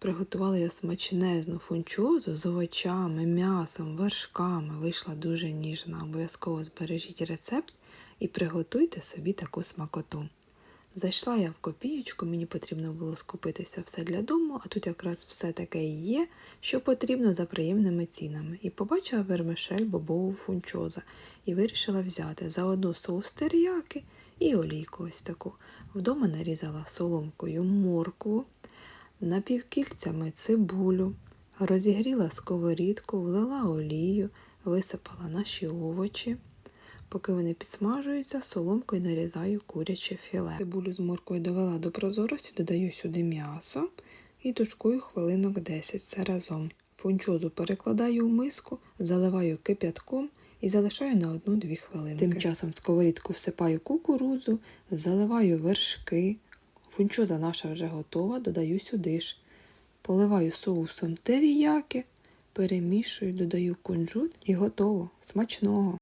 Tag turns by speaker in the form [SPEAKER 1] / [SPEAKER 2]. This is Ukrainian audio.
[SPEAKER 1] Приготувала я смачнезну фунчозу з овочами, м'ясом, вершками. Вийшла дуже ніжна. Обов'язково збережіть рецепт і приготуйте собі таку смакоту. Зайшла я в копієчку, мені потрібно було скупитися все для дому, а тут якраз все таке є, що потрібно за приємними цінами. І побачила вермишель бобову фунчоза і вирішила взяти заодно соус теріяки і олійку ось таку. Вдома нарізала соломкою моркву, напівкільцями цибулю, розігріла сковорідку, влила олію, висипала наші овочі. Поки вони підсмажуються, соломкою нарізаю куряче філе. Цибулю з моркою довела до прозорості, додаю сюди м'ясо і тушкую хвилинок 10 все разом. Фунчозу перекладаю в миску, заливаю кип'ятком і залишаю на 1-2 хвилини. Тим часом в сковорідку всипаю кукурудзу, заливаю вершки. Фунчоза наша вже готова, додаю сюди ж. Поливаю соусом теріяки, перемішую, додаю кунжут і готово. Смачного!